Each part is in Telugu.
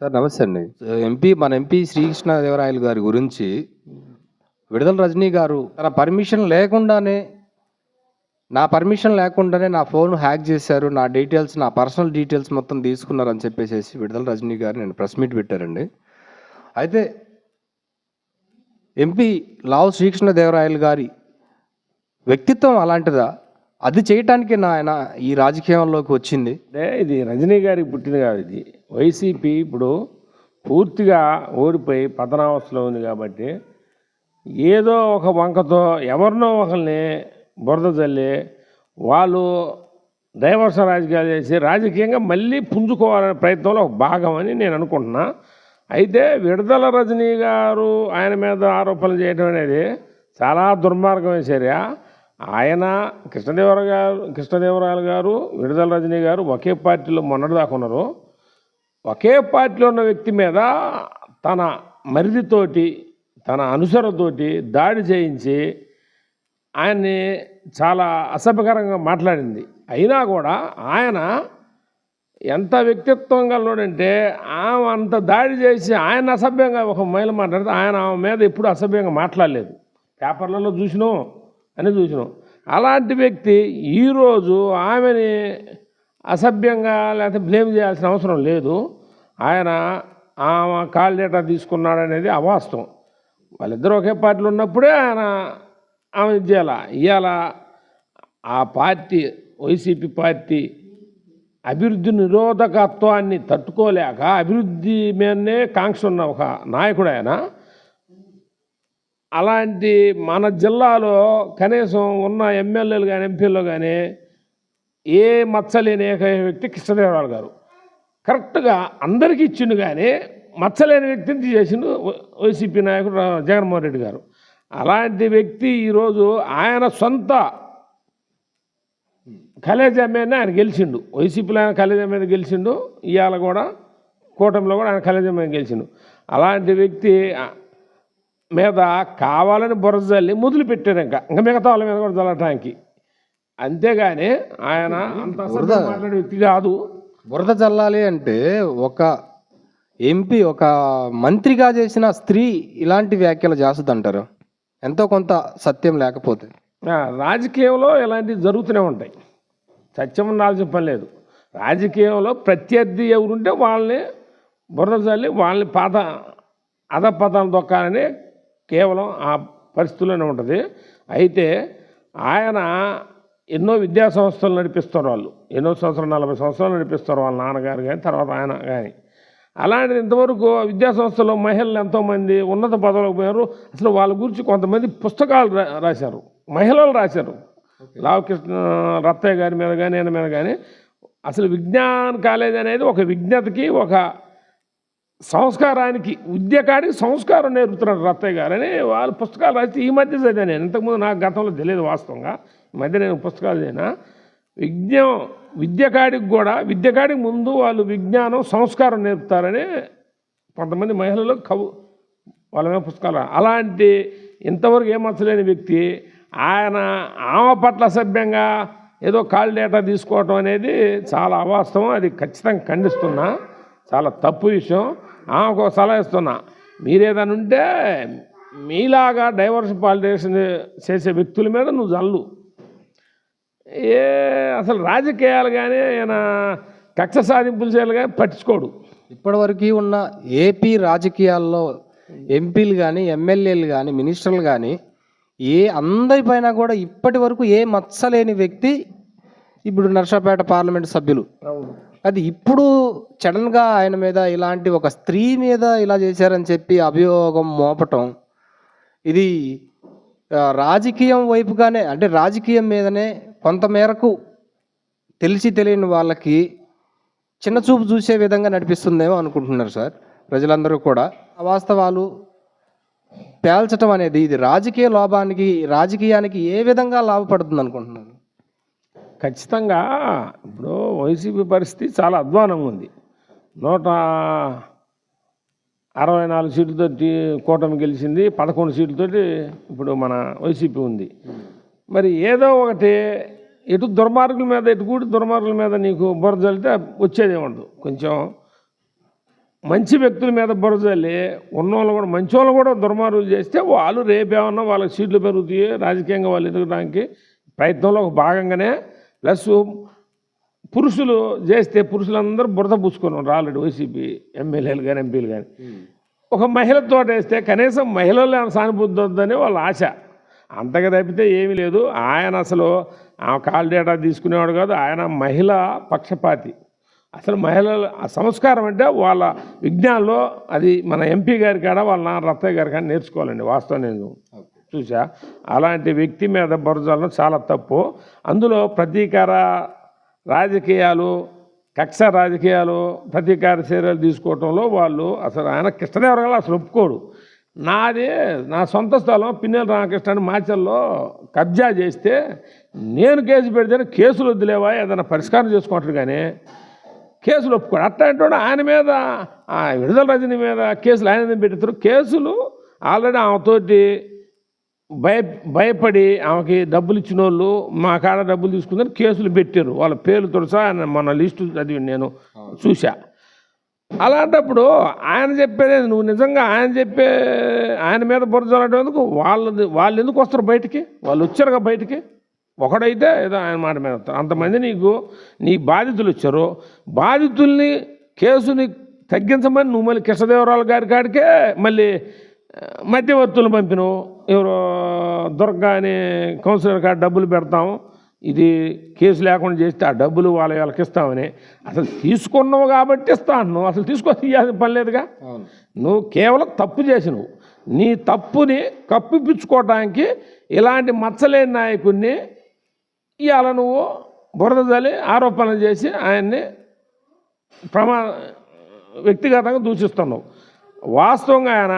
సార్ నమస్తే అండి. ఎంపీ మన ఎంపీ శ్రీకృష్ణదేవరాయలు గారి గురించి విడుదల రజనీ గారు తన పర్మిషన్ లేకుండానే నా పర్మిషన్ లేకుండానే నా ఫోన్ హ్యాక్ చేశారు నా డీటెయిల్స్ నా పర్సనల్ డీటెయిల్స్ మొత్తం తీసుకున్నారని చెప్పేసి విడుదల రజనీ గారు నేను ప్రెస్ మీట్ పెట్టారండి అయితే ఎంపీ లావు శ్రీకృష్ణదేవరాయలు గారి వ్యక్తిత్వం అలాంటిదా? అది చేయటానికి నాయన ఈ రాజకీయంలోకి వచ్చింది. అంటే ఇది రజనీ గారికి పుట్టింది కాదు ఇది. వైసీపీ ఇప్పుడు పూర్తిగా ఓడిపోయి పతనావస్థలో ఉంది కాబట్టి ఏదో ఒక వంకతో ఎవరినో ఒకరిని బురద చల్లి వాళ్ళు డైవర్స్ రాజకీయాలు చేసి రాజకీయంగా మళ్ళీ పుంజుకోవాలనే ప్రయత్నంలో ఒక భాగం అని నేను అనుకుంటున్నా. అయితే విడుదల రజనీ గారు ఆయన మీద ఆరోపణలు చేయడం అనేది చాలా దుర్మార్గమైన చర్య. ఆయన కృష్ణదేవరాయ గారు కృష్ణదేవరాయలు గారు విడుదల రజనీ గారు ఒకే పార్టీలో మొన్నటిదాకా ఉన్నారు. ఒకే పార్టీలో ఉన్న వ్యక్తి మీద తన మరిదితోటి తన అనుసరతోటి దాడి చేయించి ఆయన్ని చాలా అసభ్యకరంగా మాట్లాడింది. అయినా కూడా ఆయన ఎంత వ్యక్తిత్వం గలనోడంటే ఆమె అంత దాడి చేసి ఆయన అసభ్యంగా ఒక మహిళ మాట్లాడితే ఆయన ఆమె మీద ఎప్పుడు అసభ్యంగా మాట్లాడలేదు. పేపర్లలో చూసినాం. అని చూసినాం. అలాంటి వ్యక్తి ఈరోజు ఆమెని అసభ్యంగా లేకపోతే బ్లేమ్ చేయాల్సిన అవసరం లేదు. ఆయన ఆమె కాల్ డేటా తీసుకున్నాడు అనేది అవాస్తవం. వాళ్ళిద్దరూ ఒకే పార్టీలో ఉన్నప్పుడే ఆయన ఆమె చేయాల. ఇవాళ ఆ పార్టీ వైసీపీ పార్టీ అభివృద్ధి నిరోధకత్వాన్ని తట్టుకోలేక అభివృద్ధి మీదనే కాంక్ష ఉన్న ఒక నాయకుడు ఆయన. అలాంటి మన జిల్లాలో కనీసం ఉన్న ఎమ్మెల్యేలు కానీ ఎంపీలు కానీ ఏ మచ్చలేని ఏకైక వ్యక్తి కృష్ణదేవరాయలు గారు కరెక్ట్గా అందరికీ ఇచ్చిండు కానీ మచ్చలేని వ్యక్తిని తీసేసిండు వైసీపీ నాయకుడు జగన్మోహన్ రెడ్డి గారు అలాంటి వ్యక్తి ఈరోజు ఆయన సొంత కలేజా మీద ఆయన గెలిచిండు వైసీపీలో ఆయన కళేజా మీద గెలిచిండు ఇవాళ కూడా కూటమిలో కూడా ఆయన కళేజా మీద గెలిచిండు అలాంటి వ్యక్తి మీద కావాలని బురద జల్లి మొదలు పెట్టారు ఇంకా. ఇంకా మిగతా వాళ్ళ మీద కూడా జల్లటానికి అంతేగాని ఆయన అంత మాట్లాడే వ్యక్తి కాదు. బురద చల్లాలి అంటే ఒక ఎంపీ ఒక మంత్రిగా చేసిన స్త్రీ ఇలాంటి వ్యాఖ్యలు చేస్తుందంటారు. ఎంతో కొంత సత్యం లేకపోతే. ఆ, రాజకీయంలో ఇలాంటివి జరుగుతూనే ఉంటాయి. సత్యం ఉండాల్సిన పని లేదు. రాజకీయంలో ప్రత్యర్థి ఎవరుంటే వాళ్ళని బురద చల్లి వాళ్ళని పాత అధపతాలు దొక్కాలని కేవలం ఆ పరిస్థితుల్లోనే ఉంటుంది. అయితే ఆయన ఎన్నో విద్యా సంస్థలు నడిపిస్తారు వాళ్ళు. ఎన్నో సంవత్సరాలు నలభై సంవత్సరాలు నడిపిస్తారు వాళ్ళ నాన్నగారు కానీ తర్వాత ఆయన కానీ అలాంటిది ఇంతవరకు విద్యా సంస్థలో మహిళలు ఎంతోమంది ఉన్నత పదవులకు పోయారు. అసలు వాళ్ళ గురించి కొంతమంది పుస్తకాలు రా- రాశారు. మహిళలు రాశారు. లావకృష్ణ రత్తయ్య గారి మీద కానీ ఆయన మీద కానీ అసలు విజ్ఞాన్ కాలేజ్ అనేది ఒక విజ్ఞతకి ఒక సంస్కారానికి విద్యకాడికి సంస్కారం నేర్పుతున్నారు రత్తయ్య గారు. అని వాళ్ళు పుస్తకాలు రాస్తే ఈ మధ్య చదివాను నేను. ఇంతకుముందు నాకు గతంలో తెలియదు వాస్తవంగా. ఈ మధ్య నేను పుస్తకాలు చదివినా. విజ్ఞం విద్యకాడికి కూడా విద్యకాడికి ముందు వాళ్ళు విజ్ఞానం సంస్కారం నేర్పుతారని కొంతమంది మహిళలు కవు వాళ్ళ మీద పుస్తకాలు అలాంటి ఇంతవరకు ఏమర్చలేని వ్యక్తి ఆయన ఆమె పట్ల సభ్యంగా ఏదో కాల్ డేటా తీసుకోవటం అనేది చాలా అవాస్తవం. అది ఖచ్చితంగా ఖండిస్తున్నా. చాలా తప్పు విషయం. ఆమెకు ఒక సలహా ఇస్తున్నా. మీరేదైనా ఉంటే మీలాగా డైవర్స్ పాలిటిక్స్ చేసే వ్యక్తుల మీద నువ్వు జల్లు. ఏ అసలు రాజకీయాలు కానీ ఆయన కక్ష సాధింపులు చేయాలి కానీ పట్టించుకోడు. ఇప్పటివరకు ఉన్న ఏపీ రాజకీయాల్లో ఎంపీలు కానీ ఎమ్మెల్యేలు కానీ మినిస్టర్లు కానీ ఏ అందరిపైన కూడా ఇప్పటి వరకు ఏ మచ్చలేని వ్యక్తి ఇప్పుడు నర్సాపేట పార్లమెంట్ సభ్యులు. అది ఇప్పుడు సడన్గా ఆయన మీద ఇలాంటి ఒక స్త్రీ మీద ఇలా చేశారని చెప్పి అభియోగం మోపటం ఇది రాజకీయం వైపుగానే అంటే రాజకీయం మీదనే కొంతమేరకు తెలిసి తెలియని వాళ్ళకి చిన్న చూపు చూసే విధంగా నడిపిస్తుందేమో అనుకుంటున్నారు సార్ ప్రజలందరూ కూడా. వాస్తవాలు పేల్చటం అనేది ఇది రాజకీయ లోభానికి రాజకీయానికి ఏ విధంగా లాభపడుతుంది అనుకుంటున్నారు ఖచ్చితంగా ఇప్పుడు వైసీపీ పరిస్థితి చాలా అధ్వానంగా ఉంది. నూట అరవై నాలుగు సీట్లతోటి కూటమి గెలిచింది పదకొండు సీట్లతోటి ఇప్పుడు మన వైసీపీ ఉంది. మరి ఏదో ఒకటి ఎటు దుర్మార్గుల మీద ఎటు కూడి దుర్మార్గుల మీద నీకు బురద చల్లితే ఉండదు కొంచెం మంచి వ్యక్తుల మీద బురదల్లి ఉన్నోళ్ళు కూడా మంచి వాళ్ళు కూడా దుర్మార్గులు చేస్తే వాళ్ళు రేపేమన్నా వాళ్ళకి సీట్లు పెరుగుతాయి రాజకీయంగా వాళ్ళు ఎదగడానికి ప్రయత్నంలో ఒక భాగంగానే ప్లస్ పురుషులు చేస్తే పురుషులందరూ బురద పూసుకున్నారు ఆల్రెడీ వైసీపీ ఎమ్మెల్యేలు కానీ ఎంపీలు కానీ ఒక మహిళతో వేస్తే కనీసం మహిళలు సానుభూతి వద్దని వాళ్ళ ఆశ. అంతగా తప్పితే ఏమీ లేదు. ఆయన అసలు ఆ కాల్ డేటా తీసుకునేవాడు కాదు ఆయన మహిళ పక్షపాతి. అసలు మహిళల ఆ సంస్కారం అంటే వాళ్ళ విజ్ఞానంలో అది మన ఎంపీ గారి కాడ వాళ్ళ నాన్న రత్తయ్య గారి కాడ నేర్చుకోవాలండి వాస్తవం నేను. చూసా అలాంటి వ్యక్తి మీద బురజాలను చాలా తప్పు. అందులో ప్రతీకార రాజకీయాలు కక్ష రాజకీయాలు ప్రతీకార చర్యలు తీసుకోవటంలో వాళ్ళు అసలు ఆయన కృష్ణదేవరాయలు అసలు ఒప్పుకోడు నాది నా సొంత స్థలం పిన్నెల రామకృష్ణ అని మాచల్లో కబ్జా చేస్తే నేను కేసు పెడితేనే కేసులు వద్దులేవా? ఏదైనా పరిష్కారం చేసుకుంటారు కానీ కేసులు ఒప్పుకోడు అట్లాంటి ఆయన మీద ఆ విడుదల రజని మీద కేసులు ఆయన మీద పెడతారు కేసులు ఆల్రెడీ ఆమెతోటి భయ భయపడి ఆమెకి డబ్బులు ఇచ్చిన వాళ్ళు మా కాడ డబ్బులు తీసుకుందని కేసులు పెట్టారు వాళ్ళ పేర్లతో సహా ఆయన మన లిస్టు చదివి నేను చూసా అలాంటప్పుడు ఆయన చెప్పేది నువ్వు నిజంగా ఆయన చెప్పే ఆయన మీద బురజలంటేందుకు వాళ్ళది వాళ్ళు ఎందుకు వస్తారు బయటికి? వాళ్ళు వచ్చారుగా బయటికి? ఒకడైతే ఏదో ఆయన మాట మీద వస్తారు. అంతమంది నీకు నీ బాధితులు వచ్చారు. బాధితుల్ని కేసుని తగ్గించమని నువ్వు మళ్ళీ కృష్ణదేవరాయలు గారి కాడికే మళ్ళీ మధ్యవర్తులు పంపినవు. ఎవరో దుర్గా అనే కౌన్సిలర్ కాడ డబ్బులు పెడతాం ఇది కేసు లేకుండా చేస్తే ఆ డబ్బులు వాళ్ళ వాళ్ళకి ఇస్తామని. అసలు తీసుకున్నావు కాబట్టి ఇస్తా అంటున్నావు అసలు తీసుకొని ఇవ్వాల్సిన పని లేదుగా? నువ్వు కేవలం తప్పు చేసినవు. నీ తప్పుని కప్పిపుచ్చుకోవడానికి ఇలాంటి మచ్చలేని నాయకుడిని ఇవాళ నువ్వు బురద జల్లి ఆరోపణలు చేసి ఆయన్ని ప్రమా వ్యక్తిగతంగా దూషిస్తున్నావు. వాస్తవంగా ఆయన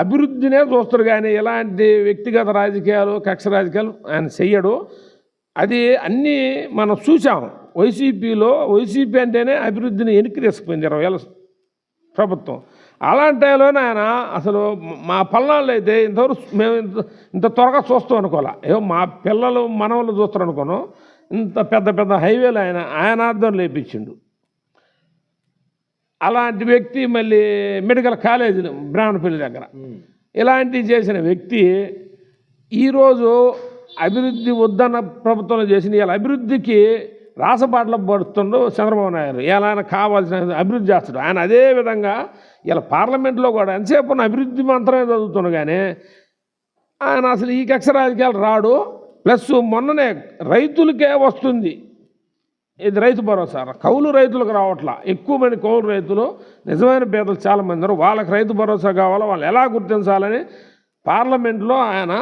అభివృద్ధినే చూస్తారు కానీ ఎలాంటి వ్యక్తిగత రాజకీయాలు కక్ష రాజకీయాలు ఆయన చెయ్యడు. అది అన్నీ మనం చూసాం వైసీపీలో వైసీపీ అంటేనే అభివృద్ధిని వెనక్కి తీసుకుపోయింది ఇరవై ఏళ్ళ ప్రభుత్వం. అలాంటి టైంలోనే ఆయన అసలు మా పల్నాళ్ళు అయితే ఇంతవరకు మేము ఇంత ఇంత త్వరగా చూస్తాం అనుకోలే ఏమో మా పిల్లలు మనవలు చూస్తారు అనుకోను. ఇంత పెద్ద పెద్ద హైవేలు ఆయన ఆయన ఆధ్వర్యం లేపించిండు అలాంటి వ్యక్తి మళ్ళీ మెడికల్ కాలేజీలు బ్రాహ్మణపల్లి దగ్గర. ఇలాంటివి చేసిన వ్యక్తి ఈరోజు అభివృద్ధి వద్దన్న ప్రభుత్వంలో చేసిన ఇలా అభివృద్ధికి రాసబాటలో పడుతుండు చంద్రబాబు నాయుడు. ఇలా ఆయన కావాల్సిన అభివృద్ధి చేస్తాడు. ఆయన అదే విధంగా ఇలా పార్లమెంట్లో కూడా ఎంతసేపు అభివృద్ధి మాత్రమే చదువుతున్నాడు కానీ ఆయన అసలు ఈ కక్ష రాజకీయాలు రాడు. ప్లస్ మొన్ననే రైతులకే వస్తుంది. ఇది రైతు భరోసా కౌలు రైతులకు రావట్లా. ఎక్కువ మంది కౌలు రైతులు నిజమైన పేదలు చాలామంది ఉన్నారు. వాళ్ళకి రైతు భరోసా కావాలో? వాళ్ళు ఎలా గుర్తించాలని పార్లమెంట్లో ఆయన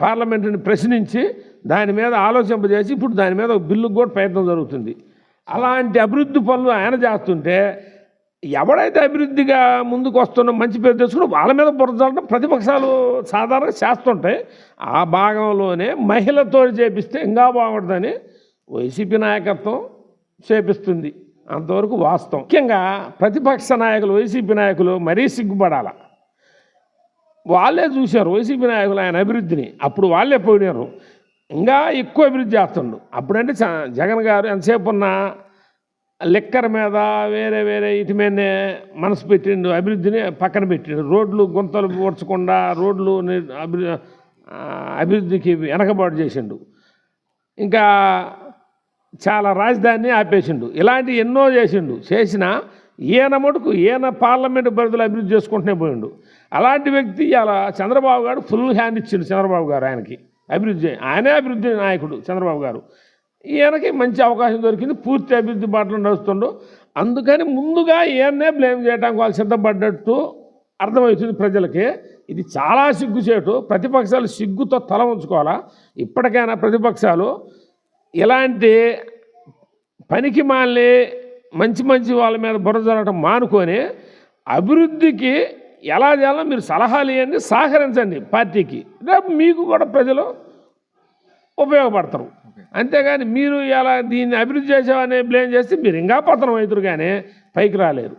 పార్లమెంటుని ప్రశ్నించి దాని మీద ఆలోచింపజేసి ఇప్పుడు దాని మీద ఒక బిల్లుకు కూడా ప్రయత్నం జరుగుతుంది. అలాంటి అభివృద్ధి పనులు ఆయన చేస్తుంటే ఎవడైతే అభివృద్ధిగా ముందుకు వస్తున్న మంచి పేరు తెచ్చుకుని వాళ్ళ మీద బురదలడం ప్రతిపక్షాలు సాధారణంగా చేస్తుంటాయి ఆ భాగంలోనే మహిళతో చేపిస్తే ఇంకా బాగుంటుందని వైసీపీ నాయకత్వం చేపిస్తుంది. అంతవరకు వాస్తవం. ముఖ్యంగా ప్రతిపక్ష నాయకులు వైసీపీ నాయకులు మరీ సిగ్గుపడాల. వాళ్ళే చూశారు వైసీపీ నాయకులు ఆయన అభివృద్ధిని. అప్పుడు వాళ్ళే పోయినారు. ఇంకా ఎక్కువ అభివృద్ధి చేస్తుండు. అప్పుడంటే జగన్ గారు ఎంతసేపు ఉన్న లిక్కర్ మీద వేరే వేరే ఇటు మీదనే మనసు పెట్టిండు అభివృద్ధిని పక్కన పెట్టిండు. రోడ్లు గుంతలు పూడ్చకుండా రోడ్లు అభివృద్ధికి వెనకబాటు చేసిండు. ఇంకా చాలా రాజధానిని ఆపేసిండు. ఇలాంటి ఎన్నో చేసిండు. చేసిన ఈయన మటుకు ఈయన పార్లమెంట్ పరిధిలో అభివృద్ధి చేసుకుంటూనే పోయిండు. అలాంటి వ్యక్తి అలా చంద్రబాబు గారు ఫుల్ హ్యాండ్ ఇచ్చిండు చంద్రబాబు గారు ఆయనకి. అభివృద్ధి ఆయనే అభివృద్ధి నాయకుడు చంద్రబాబు గారు. ఈయనకి మంచి అవకాశం దొరికింది. పూర్తి అభివృద్ధి బాటలో నడుస్తుండు. అందుకని ముందుగా ఈయన్నే బ్లేమ్ చేయడానికి వాళ్ళు సిద్ధపడ్డట్టు అర్థమవుతుంది ప్రజలకి. ఇది చాలా సిగ్గుచేటు. ప్రతిపక్షాలు సిగ్గుతో తల ఉంచుకోవాలా ఇప్పటికైనా ప్రతిపక్షాలు ఇలాంటి పనికి మాలి మంచి మంచి వాళ్ళ మీద బుర్ర జరగటం మానుకొని అభివృద్ధికి ఎలా చేయాలో మీరు సలహాలు ఇవ్వండి సహకరించండి పార్టీకి. రేపు మీకు కూడా ప్రజలు ఉపయోగపడతారు. అంతేగాని మీరు ఇలా దీన్ని అభివృద్ధి చేసామని బ్లేమ్ చేస్తే మీరు ఇంకా పతనం అవుతారు కానీ పైకి రాలేరు.